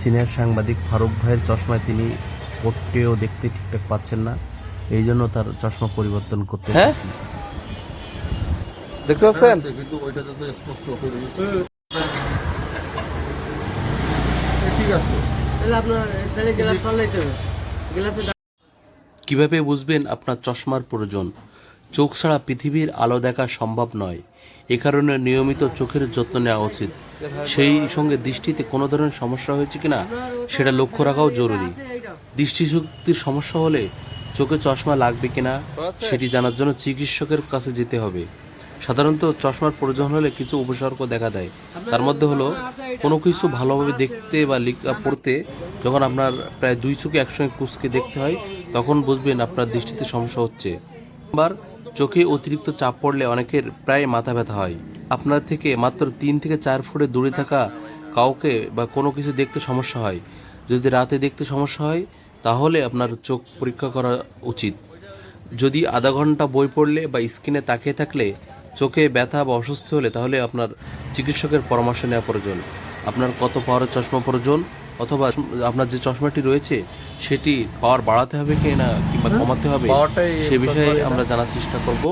Senior সাংবাদিক ফারুক ভাইয়ের চশমায় তিনি পড়তেও দেখতে ঠিকঠাক পাচ্ছেন না। এই জন্য তার চশমা পরিবর্তন করতে হ্যাঁ? হয়েছে। দেখতে পাচ্ছেন? কিন্তু ওইটাতে তো স্পষ্ট করে ঠিক আছে। তাহলে আপনার তাহলে গ্লাস পাল্টাইতে হবে। গ্লাসে কীভাবে বুঝবেন আপনার চশমার প্রয়োজন? চোখ ছাড়া পৃথিবীর আলো দেখা সম্ভব নয়। এ কারণে নিয়মিত চোখের যত্ন নেওয়া উচিত। সেই সঙ্গে দৃষ্টিতে কোনো ধরনের সমস্যা হয়েছে কিনা, সেটা লক্ষ্য রাখাও জরুরি। দৃষ্টিশক্তির সমস্যা হলে চোখে চশমা লাগবে কিনা, সেটি জানার জন্য চিকিৎসকের কাছে যেতে হবে। সাধারণত চশমার প্রয়োজন হলে কিছু উপসর্গ দেখা দেয়। তার মধ্যে হলো, কোনো কিছু ভালোভাবে দেখতে বা পড়তে যখন আপনার প্রায় দুই চোখে একসঙ্গে কুচকে দেখতে হয়, তখন বুঝবেন আপনার দৃষ্টিতে সমস্যা হচ্ছে। আবার চোখে অতিরিক্ত চাপ পড়লে অনেকের প্রায় মাথা ব্যথা হয়। আপনার থেকে মাত্র তিন থেকে চার ফুটে দূরে থাকা কাউকে বা কোনো কিছু দেখতে সমস্যা হয়। যদি রাতে দেখতে সমস্যা হয়, তাহলে আপনার চোখ পরীক্ষা করা উচিত। যদি আধা ঘণ্টা বই পড়লে বা স্ক্রিনে তাকিয়ে থাকলে চোখে ব্যথা বা অসুস্থ হলে, তাহলে আপনার চিকিৎসকের পরামর্শ নেওয়া প্রয়োজন। আপনার কত পাওয়ারের চশমা প্রয়োজন? অথবা আপনার যে চশমাটি রয়েছে সেটি পাওয়ার বাড়াতে হবে কি না কিংবা কমাতে হবে সে বিষয়ে আমরা জানার চেষ্টা করব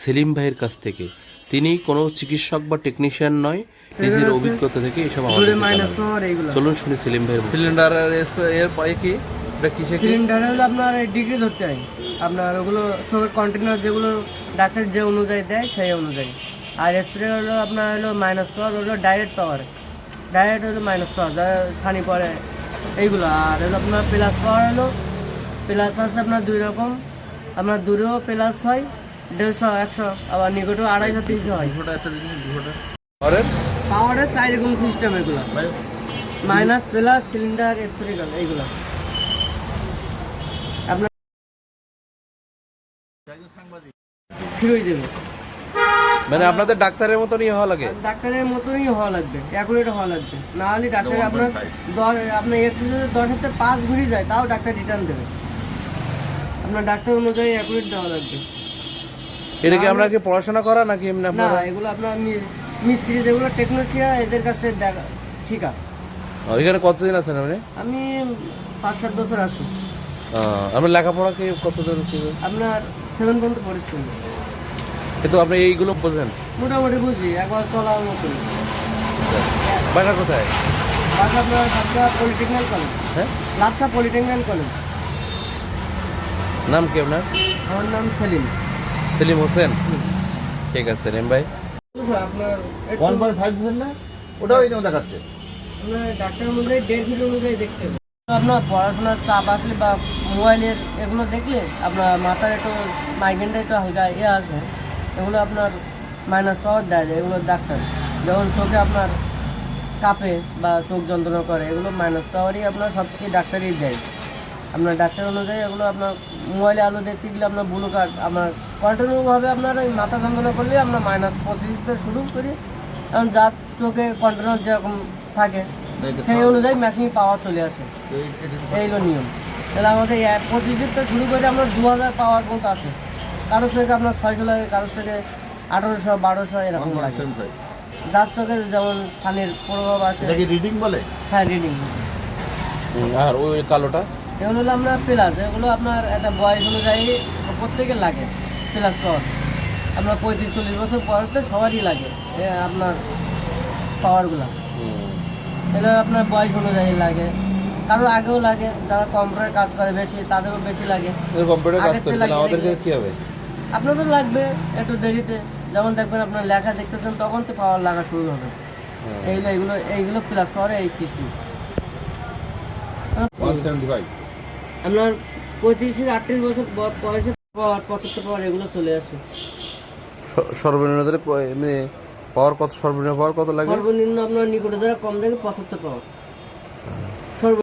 সেলিম ভাইয়ের কাছ থেকে। তিনি কোনো চিকিৎসক বা টেকনিশিয়ান নয় নিজের অভিজ্ঞতা থেকে এসব আমাদের চলুন শুনি সেলিম ভাইয়ের। সিলিন্ডার এর পায়ে কি? হলো আপনার ডিগ্রি ধরতে হয়। আপনার ওগুলো চোখের কন্টেনার যেগুলো ডাক্তার যে অনুযায়ী দেয় সেই অনুযায়ী। আর স্প্রে হলো আপনার হলো মাইনাস পাওয়ার হলো ডাইরেক্ট পাওয়ার ডাইরেক্ট হলো মাইনাস পাওয়ার যা সানি পড়ে এইগুলো। আর হলো আপনার প্লাস পাওয়ার হলো প্লাস আছে আপনার দুই রকম। আপনার দূরেও প্লাস হয় দেড়শো একশো আবার নিকটেও আড়াইশো তিনশো হয়। পাওয়ারের চার রকম সিস্টেম এগুলো। মাইনাস প্লাস সিলিন্ডার স্প্রিঙ্কল এইগুলো। আপনার হয়ে যাবে মানে আপনাদের ডাক্তারের মতনই হওয়া লাগে? ডাক্তারের মতোই হওয়া লাগবে অ্যাকুরেট হওয়া লাগবে। না হলে ডাক্তার আপনার দশ আপনার এক্সারসাইজে দশ হাতে পাঁচ ঘুরে যায় তাও ডাক্তার রিটার্ন দেবে। আপনার ডাক্তার অনুযায়ী অ্যাকুরেট দেওয়া লাগবে। এটা কি আমরা কি পড়াশোনা করা নাকি এমনি না এগুলো আপনার মিস্ত্রি যেগুলো টেকনোশিয়া এদের কাছে দেখা শেখা। এখানে কতদিন আছেন আপনি? আমি পাঁচ সাত বছর আছি। আপনার লেখাপড়া কি কত দূর আপনার সেভেন পর্যন্ত পড়েছি। কিন্তু আপনি এইগুলো বোঝেন? মোটামুটি বুঝি একবার চলার মতো। বাসা কোথায়? বাস আপনার লাপসা পলিটেকনিক্যাল কলেজ। হ্যাঁ? লাপসা পলিটেকনিক্যাল কলেজ। নাম কি আপনার? আমার নাম সেলিম। সেলিম হোসেন? ঠিক আছে সেলিম ভাই। আপনার ওয়ান পয়েন্ট ফাইভ দিচ্ছেন না? ওটাও এই দেখাচ্ছে। আপনার ডাক্তার অনুযায়ী ডেট ফিট অনুযায়ী দেখতে হবে। আপনার পড়াশোনার চাপ আসলে বা মোবাইলের এগুলো দেখলে আপনার মাথায় একটু মাইগ্রেনটা একটু হালকা ইয়ে আছে। এগুলো আপনার মাইনাস পাওয়ার দেয় যায় এগুলো ডাক্তার। যখন চোখে আপনার কাঁপে বা চোখ যন্ত্রণা করে এগুলো মাইনাস পাওয়ারই আপনার সব কিছু ডাক্তারই দেয়। আপনার ডাক্তার অনুযায়ী এগুলো আপনার মোবাইলে আলো দেখতে গেলে আপনার ব্লু কার্ড আপনার কন্টিনিউভাবে আপনার ওই মাথা যন্ত্রণা করলে আপনার মাইনাস পঁচিশ থেকে শুরু করি। কারণ যার চোখে কন্টিনিউ যেরকম থাকে সেই অনুযায়ী মেশিন পাওয়ার চলে আসে। এই- এটা- এই হলো নিয়ম। তাহলে আমাদের পঁচিশের থেকে শুরু করে আমরা দু হাজার পাওয়ার পর্যন্ত আছে। কারোর থেকে আপনার ছয়শো লাগে কারোর থেকে আঠারোশো বারোশো এরকম লাগে। যার চোখে যেমন সানির প্রভাব আসে। রিডিং বলে? হ্যাঁ রিডিং আর ওই কালোটা? এগুলো হলো আপনার প্লাস এগুলো আপনার একটা বয়স অনুযায়ী প্রত্যেকের লাগে প্লাস পাওয়ার আপনার পঁয়ত্রিশ চল্লিশ বছর বয়স তো সবারই লাগে এ আপনার পাওয়ারগুলো এগুলো আপনার বয়স অনুযায়ী লাগে। কারোর আগেও লাগে যারা কম্পিউটার কাজ করে বেশি তাদেরও বেশি লাগে। কম্পিউটার কাজ করি আমাদেরকে কি হবে? আপনারও লাগবে একটু দেরিতে। যখন দেখবেন আপনার লেখা দেখতেছেন তখন তো পাওয়ার লাগা শুরু হবে। এইগুলো এইগুলো এইগুলো প্লাস পাওয়ার এই সিস্টেম আপনার পঁয়ত্রিশ থেকে আটত্রিশ বছর বয়সে পাওয়ার পঁচাত্তর পাওয়ার এগুলো চলে আসে। সর্বনিম্ন ধরে ক- পাওয়ার কত সর্বনিম্ন পাওয়ার কত লাগে? সর্বনিম্ন আপনার নিকটে যারা কম দেখে পঁচাত্তর পাওয়ার।